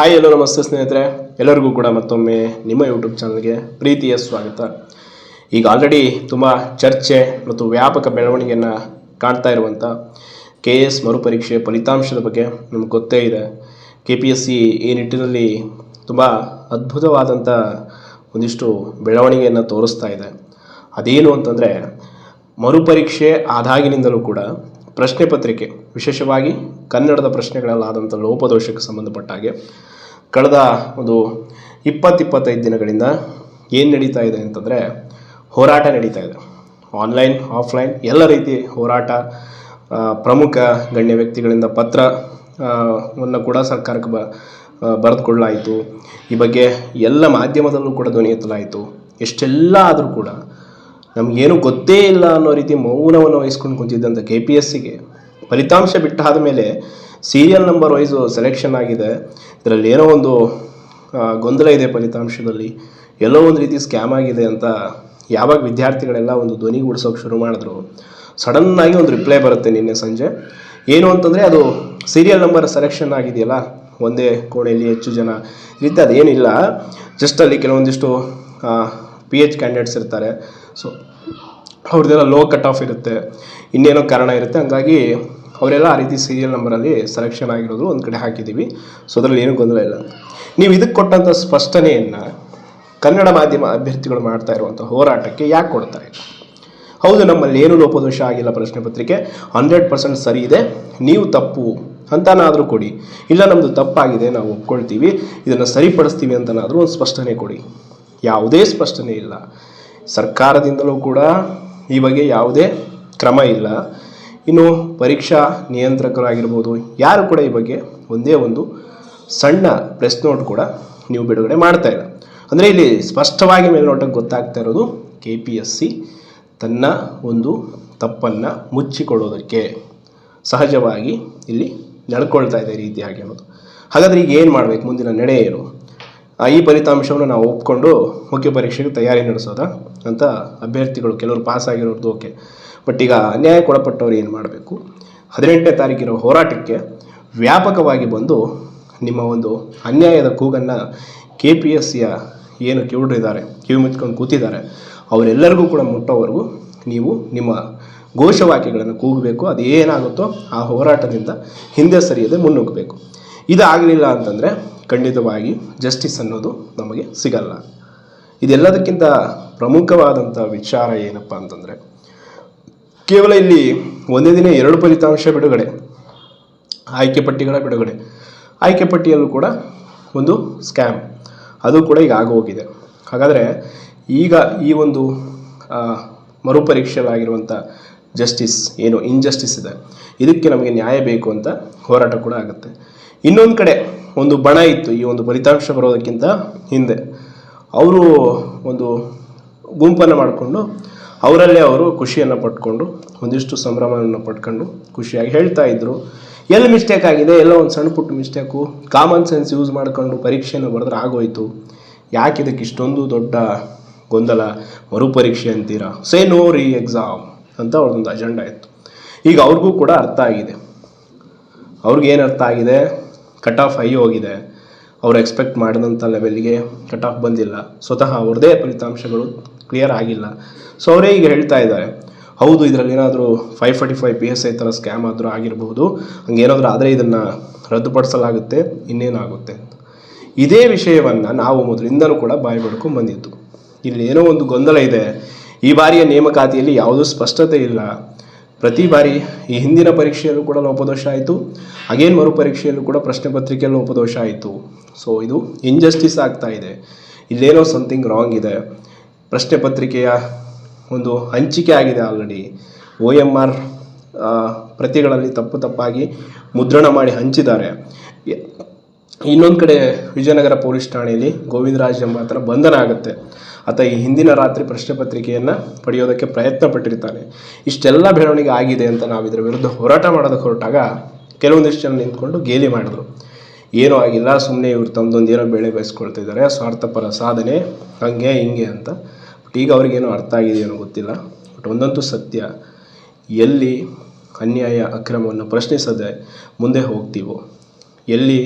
Hi ಎಲ್ಲೋ ನಮಸ್ತೆ ಸ್ನೇಹಿತರೆ. ಎಲ್ಲರಿಗೂ ಕೂಡ ಮತ್ತೊಮ್ಮೆ ನಿಮ್ಮ ಯೂಟ್ಯೂಬ್ ಚಾನಲ್ಗೆ ಪ್ರೀತಿಯ ಸ್ವಾಗತ. ಈಗ ಆಲ್ರೆಡಿ ತುಂಬ ಚರ್ಚೆ ಮತ್ತು ವ್ಯಾಪಕ ಬೆಳವಣಿಗೆಯನ್ನು ಕಾಣ್ತಾ ಇರುವಂಥ ಕೆ ಎಸ್ ಮರುಪರೀಕ್ಷೆ ಫಲಿತಾಂಶದ ಬಗ್ಗೆ ನಮ್ಗೆ ಗೊತ್ತೇ ಇದೆ. ಕೆ ಪಿ ಎಸ್ ಸಿ ಈ ನಿಟ್ಟಿನಲ್ಲಿ ತುಂಬ ಅದ್ಭುತವಾದಂಥ ಒಂದಿಷ್ಟು ಬೆಳವಣಿಗೆಯನ್ನು ತೋರಿಸ್ತಾ ಇದೆ. ಅದೇನು ಅಂತಂದರೆ ಮರುಪರೀಕ್ಷೆ ಆದಾಗಿನಿಂದಲೂ ಕೂಡ ಪ್ರಶ್ನೆ ಪತ್ರಿಕೆ ವಿಶೇಷವಾಗಿ ಕನ್ನಡದ ಪ್ರಶ್ನೆಗಳಲ್ಲಾದಂಥ ಲೋಪದೋಷಕ್ಕೆ ಸಂಬಂಧಪಟ್ಟ ಹಾಗೆ ಕಳೆದ ಒಂದು ಇಪ್ಪತ್ತಿಪ್ಪತ್ತೈದು ದಿನಗಳಿಂದ ಏನು ನಡೀತಾ ಇದೆ ಅಂತಂದರೆ ಹೋರಾಟ ನಡೀತಾ ಇದೆ. ಆನ್ಲೈನ್, ಆಫ್ಲೈನ್ ಎಲ್ಲ ರೀತಿ ಹೋರಾಟ ಪ್ರಮುಖ ಗಣ್ಯ ವ್ಯಕ್ತಿಗಳಿಂದ ಪತ್ರ ವನ್ನು ಕೂಡ ಸರ್ಕಾರಕ್ಕೆ ಬ ಬರೆದುಕೊಳ್ಳಲಾಯಿತು. ಈ ಬಗ್ಗೆ ಎಲ್ಲ ಮಾಧ್ಯಮದಲ್ಲೂ ಕೂಡ ಧ್ವನಿ ಎತ್ತಲಾಯಿತು. ಎಷ್ಟೆಲ್ಲ ಆದರೂ ಕೂಡ ನಮಗೇನು ಗೊತ್ತೇ ಇಲ್ಲ ಅನ್ನೋ ರೀತಿ ಮೌನವನ್ನು ವಹಿಸ್ಕೊಂಡು ಕುಂತಿದ್ದಂಥ ಕೆ ಪಿ ಎಸ್ ಸಿಗೆ ಫಲಿತಾಂಶ ಬಿಟ್ಟಾದ ಮೇಲೆ ಸೀರಿಯಲ್ ನಂಬರ್ ವೈಸು ಸೆಲೆಕ್ಷನ್ ಆಗಿದೆ. ಇದರಲ್ಲಿ ಏನೋ ಒಂದು ಗೊಂದಲ ಇದೆ ಫಲಿತಾಂಶದಲ್ಲಿ. ಎಲ್ಲೋ ಒಂದು ರೀತಿ ಸ್ಕ್ಯಾಮ್ ಆಗಿದೆ ಅಂತ ಯಾವಾಗ ವಿದ್ಯಾರ್ಥಿಗಳೆಲ್ಲ ಒಂದು ಧ್ವನಿಗೂಡಿಸೋಕೆ ಶುರು ಮಾಡಿದ್ರು ಸಡನ್ನಾಗಿ ಒಂದು ರಿಪ್ಲೈ ಬರುತ್ತೆ ನಿನ್ನೆ ಸಂಜೆ. ಏನು ಅಂತಂದರೆ ಅದು ಸೀರಿಯಲ್ ನಂಬರ್ ಸೆಲೆಕ್ಷನ್ ಆಗಿದೆಯಲ್ಲ, ಒಂದೇ ಕೋಣೆಯಲ್ಲಿ ಹೆಚ್ಚು ಜನ ಈ ರೀತಿ ಅದೇನಿಲ್ಲ. ಜಸ್ಟ್ ಅಲ್ಲಿ ಕೆಲವೊಂದಿಷ್ಟು ಪಿ ಎಚ್ ಕ್ಯಾಂಡಿಡೇಟ್ಸ್ ಇರ್ತಾರೆ. ಸೊ ಅವ್ರದ್ದೆಲ್ಲ ಲೋ ಕಟ್ ಆಫ್ ಇರುತ್ತೆ. ಇನ್ನೇನೋ ಕಾರಣ ಇರುತ್ತೆ. ಹಂಗಾಗಿ ಅವರೆಲ್ಲ ಆ ರೀತಿ ಸೀರಿಯಲ್ ನಂಬರಲ್ಲಿ ಸೆಲೆಕ್ಷನ್ ಆಗಿರೋದು ಒಂದು ಕಡೆ ಹಾಕಿದ್ದೀವಿ ಸೊ ಅದರಲ್ಲಿ ಏನೂ ಗೊಂದಲ ಇಲ್ಲ. ನೀವು ಇದಕ್ಕೆ ಕೊಟ್ಟಂಥ ಸ್ಪಷ್ಟನೆಯನ್ನು ಕನ್ನಡ ಮಾಧ್ಯಮ ಅಭ್ಯರ್ಥಿಗಳು ಮಾಡ್ತಾ ಇರುವಂಥ ಹೋರಾಟಕ್ಕೆ ಯಾಕೆ ಕೊಡ್ತಾ ಇಲ್ಲ ಹೌದು, ನಮ್ಮಲ್ಲಿ ಏನು ಲೋಪದೋಷ ಆಗಿಲ್ಲ ಪ್ರಶ್ನೆ ಪತ್ರಿಕೆ. ಹಂಡ್ರೆಡ್ ಪರ್ಸೆಂಟ್ ಸರಿ ಇದೆ. ನೀವು ತಪ್ಪು ಅಂತನಾದರೂ ಕೊಡಿ. ಇಲ್ಲ ನಮ್ಮದು ತಪ್ಪಾಗಿದೆ, ನಾವು ಒಪ್ಕೊಳ್ತೀವಿ. ಇದನ್ನು ಸರಿಪಡಿಸ್ತೀವಿ ಅಂತನಾದರೂ ಒಂದು ಸ್ಪಷ್ಟನೆ ಕೊಡಿ. ಯಾವುದೇ ಸ್ಪಷ್ಟನೆ ಇಲ್ಲ. ಸರ್ಕಾರದಿಂದಲೂ ಕೂಡ ಈ ಬಗ್ಗೆ ಯಾವುದೇ ಕ್ರಮ ಇಲ್ಲ. ಇನ್ನು ಪರೀಕ್ಷಾ ನಿಯಂತ್ರಕರಾಗಿರ್ಬೋದು ಯಾರು ಕೂಡ ಈ ಬಗ್ಗೆ ಒಂದೇ ಒಂದು ಸಣ್ಣ ಪ್ರೆಸ್ ನೋಟ್ ಕೂಡ ನೀವು ಬಿಡುಗಡೆ ಮಾಡ್ತಾ ಇಲ್ಲ. ಅಂದರೆ ಇಲ್ಲಿ ಸ್ಪಷ್ಟವಾಗಿ ಮೇಲ್ನೋಟಕ್ಕೆ ಗೊತ್ತಾಗ್ತಾ ಇರೋದು ಕೆ ಪಿ ಎಸ್ ಸಿ ತನ್ನ ಒಂದು ತಪ್ಪನ್ನು ಮುಚ್ಚಿಕೊಳ್ಳೋದಕ್ಕೆ ಸಹಜವಾಗಿ ಇಲ್ಲಿ ನಡ್ಕೊಳ್ತಾ ಇದೆ ರೀತಿಯಾಗಿ ಅನ್ನೋದು. ಹಾಗಾದರೆ ಈಗ ಏನು ಮಾಡಬೇಕು? ಮುಂದಿನ ನಡೆ ಏನು? ಈ ಫಲಿತಾಂಶವನ್ನು ನಾವು ಒಪ್ಕೊಂಡು ಮುಖ್ಯ ಪರೀಕ್ಷೆಗೆ ತಯಾರಿ ನಡೆಸೋದಾ ಅಂತ ಅಭ್ಯರ್ಥಿಗಳು, ಕೆಲವರು ಪಾಸ್ ಆಗಿರೋದು ಓಕೆ ಬಟ್ ಈಗ ಅನ್ಯಾಯಕ್ಕೊಳಪಟ್ಟವ್ರು ಏನು ಮಾಡಬೇಕು? ಹದಿನೆಂಟನೇ ತಾರೀಕಿನ ಹೋರಾಟಕ್ಕೆ ವ್ಯಾಪಕವಾಗಿ ಬಂದು ನಿಮ್ಮ ಒಂದು ಅನ್ಯಾಯದ ಕೂಗನ್ನು ಕೆ ಪಿ ಎಸ್ ಸಿಯ ಏನು ಕಿವುಡಿದ್ದಾರೆ ಕಿವಿ ಮುಚ್ಕೊಂಡು ಕೂತಿದ್ದಾರೆ, ಅವರೆಲ್ಲರಿಗೂ ಕೂಡ ಮುಟ್ಟೋವರೆಗೂ ನೀವು ನಿಮ್ಮ ಘೋಷವಾಕ್ಯಗಳನ್ನು ಕೂಗಬೇಕು. ಅದು ಏನಾಗುತ್ತೋ ಆ ಹೋರಾಟದಿಂದ ಹಿಂದೆ ಸರಿಯದೆ ಮುನ್ನುಗ್ಗಬೇಕು. ಇದು ಆಗಲಿಲ್ಲ ಅಂತಂದರೆ ಖಂಡಿತವಾಗಿ ಜಸ್ಟಿಸ್ ಅನ್ನೋದು ನಮಗೆ ಸಿಗಲ್ಲ. ಇದೆಲ್ಲದಕ್ಕಿಂತ ಪ್ರಮುಖವಾದಂಥ ವಿಚಾರ ಏನಪ್ಪ ಅಂತಂದರೆ ಕೇವಲ ಇಲ್ಲಿ ಒಂದೇ ದಿನ ಎರಡು ಫಲಿತಾಂಶ ಬಿಡುಗಡೆ, ಆಯ್ಕೆ ಪಟ್ಟಿಗಳ ಬಿಡುಗಡೆ. ಆಯ್ಕೆ ಪಟ್ಟಿಯಲ್ಲೂ ಕೂಡ ಒಂದು ಸ್ಕ್ಯಾಮ್. ಅದು ಕೂಡ ಈಗ ಆಗೋಗಿದೆ. ಹಾಗಾದರೆ ಈಗ ಈ ಒಂದು ಮರುಪರೀಕ್ಷೆಗಳಾಗಿರುವಂಥ ಜಸ್ಟಿಸ್ ಏನು ಇನ್ಜಸ್ಟಿಸ್ ಇದೆ. ಇದಕ್ಕೆ ನಮಗೆ ನ್ಯಾಯ ಬೇಕು ಅಂತ ಹೋರಾಟ ಕೂಡ ಆಗುತ್ತೆ. ಇನ್ನೊಂದು ಕಡೆ ಒಂದು ಬಣ ಇತ್ತು, ಈ ಒಂದು ಫಲಿತಾಂಶ ಬರೋದಕ್ಕಿಂತ ಹಿಂದೆ. ಅವರು ಒಂದು ಗುಂಪನ್ನು ಮಾಡಿಕೊಂಡು ಅವರಲ್ಲೇ ಅವರು ಖುಷಿಯನ್ನು ಪಟ್ಕೊಂಡು, ಒಂದಿಷ್ಟು ಸಂಭ್ರಮವನ್ನು ಪಟ್ಕೊಂಡು ಖುಷಿಯಾಗಿ ಹೇಳ್ತಾ ಇದ್ರು. ಎಲ್ಲಿ ಮಿಸ್ಟೇಕ್ ಆಗಿದೆ? ಎಲ್ಲ ಒಂದು ಸಣ್ಣ ಪುಟ್ಟ ಮಿಸ್ಟೇಕು ಕಾಮನ್ ಸೆನ್ಸ್ ಯೂಸ್ ಮಾಡಿಕೊಂಡು ಪರೀಕ್ಷೆಯನ್ನು ಬರೆದ್ರೆ ಆಗೋಯ್ತು. ಯಾಕೆ ಇದಕ್ಕೆ ಇಷ್ಟೊಂದು ದೊಡ್ಡ ಗೊಂದಲ? ಮರುಪರೀಕ್ಷೆ ಅಂತೀರಾ? ಸೇ ನೋ ರೀ ಎಕ್ಸಾಮ್ ಅಂತ ಅವ್ರದ್ದೊಂದು ಅಜೆಂಡಾ ಇತ್ತು. ಈಗ ಅವ್ರಿಗೂ ಕೂಡ ಅರ್ಥ ಆಗಿದೆ. ಅವ್ರಿಗೇನು ಅರ್ಥ ಆಗಿದೆ? ಕಟ್ ಆಫ್ ಹೈ ಹೋಗಿದೆ. ಅವ್ರು ಎಕ್ಸ್ಪೆಕ್ಟ್ ಮಾಡಿದಂಥ ಲೆವೆಲ್ಗೆ ಕಟ್ ಆಫ್ ಬಂದಿಲ್ಲ. ಸ್ವತಃ ಅವ್ರದ್ದೇ ಫಲಿತಾಂಶಗಳು ಕ್ಲಿಯರ್ ಆಗಿಲ್ಲ. ಸೊ ಅವರೇ ಈಗ ಹೇಳ್ತಾ ಇದ್ದಾರೆ. ಹೌದು, ಇದರಲ್ಲಿ ಏನಾದರೂ five forty five P S I ಥರ ಸ್ಕ್ಯಾಮ್ ಆದರೂ ಆಗಿರಬಹುದು ಹಂಗೇನಾದರೂ ಆದರೆ ಇದನ್ನು ರದ್ದುಪಡಿಸಲಾಗುತ್ತೆ, ಇನ್ನೇನಾಗುತ್ತೆ? ಇದೇ ವಿಷಯವನ್ನು ನಾವು ಮೊದಲಿಂದಲೂ ಕೂಡ ಬಾಯಿ ಬಡ್ಕೊಂಡು ಬಂದಿದ್ದು. ಇಲ್ಲಿ ಏನೋ ಒಂದು ಗೊಂದಲ ಇದೆ. ಈ ಬಾರಿಯ ನೇಮಕಾತಿಯಲ್ಲಿ ಯಾವುದೂ ಸ್ಪಷ್ಟತೆ ಇಲ್ಲ. ಪ್ರತಿ ಬಾರಿ ಈ ಹಿಂದಿನ ಪರೀಕ್ಷೆಯಲ್ಲೂ ಕೂಡ ಲೋಪದೋಷ ಆಯಿತು ಅಗೇನ್ ಮರು ಪರೀಕ್ಷೆಯಲ್ಲೂ ಕೂಡ ಪ್ರಶ್ನೆ ಪತ್ರಿಕೆಯಲ್ಲಿ ಲೋಪದೋಷ ಆಯಿತು. ಸೊ ಇದು ಇನ್ಜಸ್ಟಿಸ್ ಆಗ್ತಾ ಇದೆ. ಇಲ್ಲೇನೋ ಸಮಥಿಂಗ್ ರಾಂಗ್ ಇದೆ. ಪ್ರಶ್ನೆ ಪತ್ರಿಕೆಯ ಒಂದು ಹಂಚಿಕೆ ಆಗಿದೆ ಆಲ್ರೆಡಿ ಒ ಎಂ ಆರ್ ಪ್ರತಿಗಳಲ್ಲಿ ತಪ್ಪು ತಪ್ಪಾಗಿ ಮುದ್ರಣ ಮಾಡಿ ಹಂಚಿದ್ದಾರೆ. ಇನ್ನೊಂದು ಕಡೆ ವಿಜಯನಗರ ಪೊಲೀಸ್ ಠಾಣೆಯಲ್ಲಿ ಗೋವಿಂದರಾಜ್ ಎಂಬಾತರ ಬಂಧನ ಆಗುತ್ತೆ. ಆತ ಈ ಹಿಂದಿನ ರಾತ್ರಿ ಪ್ರಶ್ನೆ ಪತ್ರಿಕೆಯನ್ನು ಪಡೆಯೋದಕ್ಕೆ ಪ್ರಯತ್ನ ಪಟ್ಟಿರ್ತಾನೆ ಇಷ್ಟೆಲ್ಲ ಬೆಳವಣಿಗೆ ಆಗಿದೆ ಅಂತ ನಾವು ಇದರ ವಿರುದ್ಧ ಹೋರಾಟ ಮಾಡೋದಕ್ಕೆ ಹೊರಟಾಗ ಕೆಲವೊಂದಿಷ್ಟು ಜನ ನಿಂತ್ಕೊಂಡು ಗೇಲಿ ಮಾಡಿದ್ರು. ಏನೂ ಆಗಿಲ್ಲ ಸುಮ್ಮನೆ ಇವರು ತಮ್ಮದೊಂದು ಏನೋ ಬೆಳೆ ಬಯಸ್ಕೊಳ್ತಿದ್ದಾರೆ ಸ್ವಾರ್ಥಪರ ಸಾಧನೆ, ಹಂಗೆ ಹಿಂಗೆ ಅಂತ. ಬಟ್ ಈಗ ಅವ್ರಿಗೇನೋ ಅರ್ಥ ಆಗಿದೆಯೇನೋ ಗೊತ್ತಿಲ್ಲ. ಬಟ್ ಒಂದಂತೂ ಸತ್ಯ, ಎಲ್ಲಿ ಅನ್ಯಾಯ, ಅಕ್ರಮವನ್ನು ಪ್ರಶ್ನಿಸದೆ ಮುಂದೆ ಹೋಗ್ತೀವೋ, ಎಲ್ಲಿ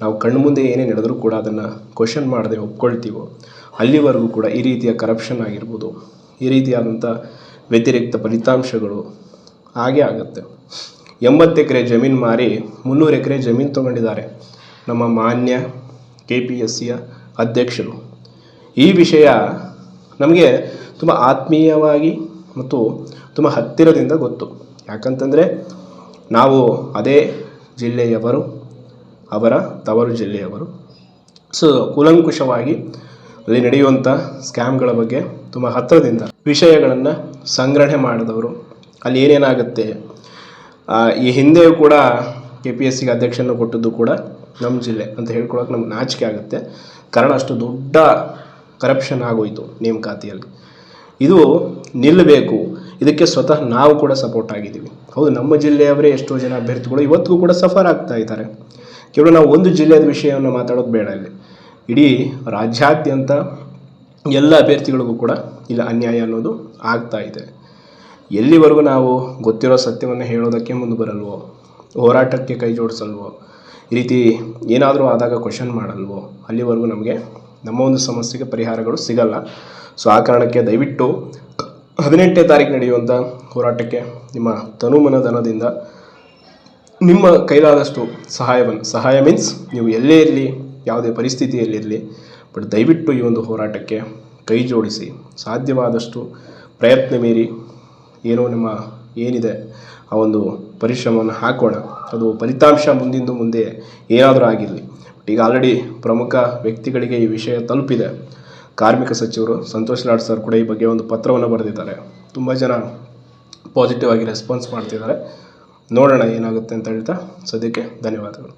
ನಾವು ಕಣ್ಣು ಮುಂದೆ ಏನೇ ನಡೆದರೂ ಕೂಡ ಅದನ್ನು ಕ್ವಶನ್ ಮಾಡದೆ ಒಪ್ಕೊಳ್ತೀವೋ, ಅಲ್ಲಿವರೆಗೂ ಕೂಡ ಈ ರೀತಿಯ ಕರಪ್ಷನ್ ಆಗಿರ್ಬೋದು, ಈ ರೀತಿಯಾದಂಥ ವ್ಯತಿರಿಕ್ತ ಫಲಿತಾಂಶಗಳು ಹಾಗೇ ಆಗುತ್ತೆ. ಎಂಬತ್ತು ಎಕರೆ ಜಮೀನು ಮಾರಿ ಮುನ್ನೂರು ಎಕರೆ ಜಮೀನು ತಗೊಂಡಿದ್ದಾರೆ ನಮ್ಮ ಮಾನ್ಯ ಕೆ ಪಿ ಎಸ್ ಸಿಯ ಅಧ್ಯಕ್ಷರು. ಈ ವಿಷಯ ನಮಗೆ ತುಂಬ ಆತ್ಮೀಯವಾಗಿ ಮತ್ತು ತುಂಬ ಹತ್ತಿರದಿಂದ ಗೊತ್ತು. ಯಾಕಂತಂದರೆ ನಾವು ಅದೇ ಜಿಲ್ಲೆಯವರು ಅವರ ತವರು ಜಿಲ್ಲೆಯವರು. ಸೊ ಕೂಲಂಕುಷವಾಗಿ ಅಲ್ಲಿ ನಡೆಯುವಂಥ ಸ್ಕ್ಯಾಮ್ಗಳ ಬಗ್ಗೆ ತುಂಬ ಹತ್ತಿರದಿಂದ ವಿಷಯಗಳನ್ನು ಸಂಗ್ರಹಣೆ ಮಾಡಿದವರು. ಅಲ್ಲಿ ಏನೇನಾಗುತ್ತೆ? ಈ ಹಿಂದೆಯೂ ಕೂಡ ಕೆ ಪಿ ಎಸ್ ಸಿಗೆ ಅಧ್ಯಕ್ಷನ ಕೊಟ್ಟದ್ದು ಕೂಡ ನಮ್ಮ ಜಿಲ್ಲೆ ಅಂತ ಹೇಳ್ಕೊಳಕ್ಕೆ ನಮ್ಗೆ ನಾಚಿಕೆ ಆಗುತ್ತೆ. ಕಾರಣ ಅಷ್ಟು ದೊಡ್ಡ ಕರಪ್ಷನ್ ಆಗೋಯಿತು ನೇಮಕಾತಿಯಲ್ಲಿ. ಇದು ನಿಲ್ಲಬೇಕು. ಇದಕ್ಕೆ ಸ್ವತಃ ನಾವು ಕೂಡ ಸಪೋರ್ಟ್ ಆಗಿದ್ದೀವಿ. ಹೌದು, ನಮ್ಮ ಜಿಲ್ಲೆಯವರೇ ಎಷ್ಟೋ ಜನ ಅಭ್ಯರ್ಥಿಗಳು ಇವತ್ತಿಗೂ ಕೂಡ ಸಫರ್ ಆಗ್ತಾ ಇದ್ದಾರೆ. ಕೇವಲ ನಾವು ಒಂದು ಜಿಲ್ಲೆಯ ವಿಷಯವನ್ನು ಮಾತಾಡೋದು ಬೇಡ ಇಲ್ಲಿ. ಇಡೀ ರಾಜ್ಯಾದ್ಯಂತ ಎಲ್ಲ ಅಭ್ಯರ್ಥಿಗಳಿಗೂ ಕೂಡ ಇಲ್ಲಿ ಅನ್ಯಾಯ ಅನ್ನೋದು ಆಗ್ತಾ ಇದೆ. ಎಲ್ಲಿವರೆಗೂ ನಾವು ಗೊತ್ತಿರೋ ಸತ್ಯವನ್ನು ಹೇಳೋದಕ್ಕೆ ಮುಂದೆ ಬರಲ್ವೋ? ಹೋರಾಟಕ್ಕೆ ಕೈ ಜೋಡಿಸಲ್ವೋ? ಈ ರೀತಿ ಏನಾದರೂ ಆದಾಗ ಕ್ವಶನ್ ಮಾಡಲ್ವೋ? ಅಲ್ಲಿವರೆಗೂ ನಮಗೆ ನಮ್ಮ ಒಂದು ಸಮಸ್ಯೆಗೆ ಪರಿಹಾರಗಳು ಸಿಗಲ್ಲ. ಸೊ ಆ ಕಾರಣಕ್ಕೆ ದಯವಿಟ್ಟು ಹದಿನೆಂಟನೇ ತಾರೀಕು ನಡೆಯುವಂಥ ಹೋರಾಟಕ್ಕೆ ನಿಮ್ಮ ತನುಮನ ಧನದಿಂದ ನಿಮ್ಮ ಕೈಲಾದಷ್ಟು ಸಹಾಯವನ್ನು, ಸಹಾಯ ಮೀನ್ಸ್ ನೀವು ಎಲ್ಲೇ ಇರಲಿ, ಯಾವುದೇ ಪರಿಸ್ಥಿತಿಯಲ್ಲಿರಲಿ ಬಟ್ ದಯವಿಟ್ಟು ಈ ಒಂದು ಹೋರಾಟಕ್ಕೆ ಕೈ ಜೋಡಿಸಿ. ಸಾಧ್ಯವಾದಷ್ಟು ಪ್ರಯತ್ನ ಮೀರಿ ಏನೋ ನಮ್ಮ ಏನಿದೆ, ಆ ಒಂದು ಪರಿಶ್ರಮವನ್ನು ಹಾಕೋಣ. ಅದು ಫಲಿತಾಂಶ ಮುಂದಿಂದು ಮುಂದೆ ಏನಾದರೂ ಆಗಿರಲಿ. ಬಟ್ ಈಗ ಆಲ್ರೆಡಿ ಪ್ರಮುಖ ವ್ಯಕ್ತಿಗಳಿಗೆ ಈ ವಿಷಯ ತಲುಪಿದೆ. ಕಾರ್ಮಿಕ ಸಚಿವರು ಸಂತೋಷ್ ಲಾಡ್ ಸರ್ ಕೂಡ ಈ ಬಗ್ಗೆ ಒಂದು ಪತ್ರವನ್ನು ಬರೆದಿದ್ದಾರೆ. ತುಂಬ ಜನ ಪಾಸಿಟಿವ್ ಆಗಿ ರೆಸ್ಪಾನ್ಸ್ ಮಾಡ್ತಿದ್ದಾರೆ. ನೋಡೋಣ ಏನಾಗುತ್ತೆ ಅಂತ ಹೇಳ್ತಾ ಸದ್ಯಕ್ಕೆ ಧನ್ಯವಾದಗಳು.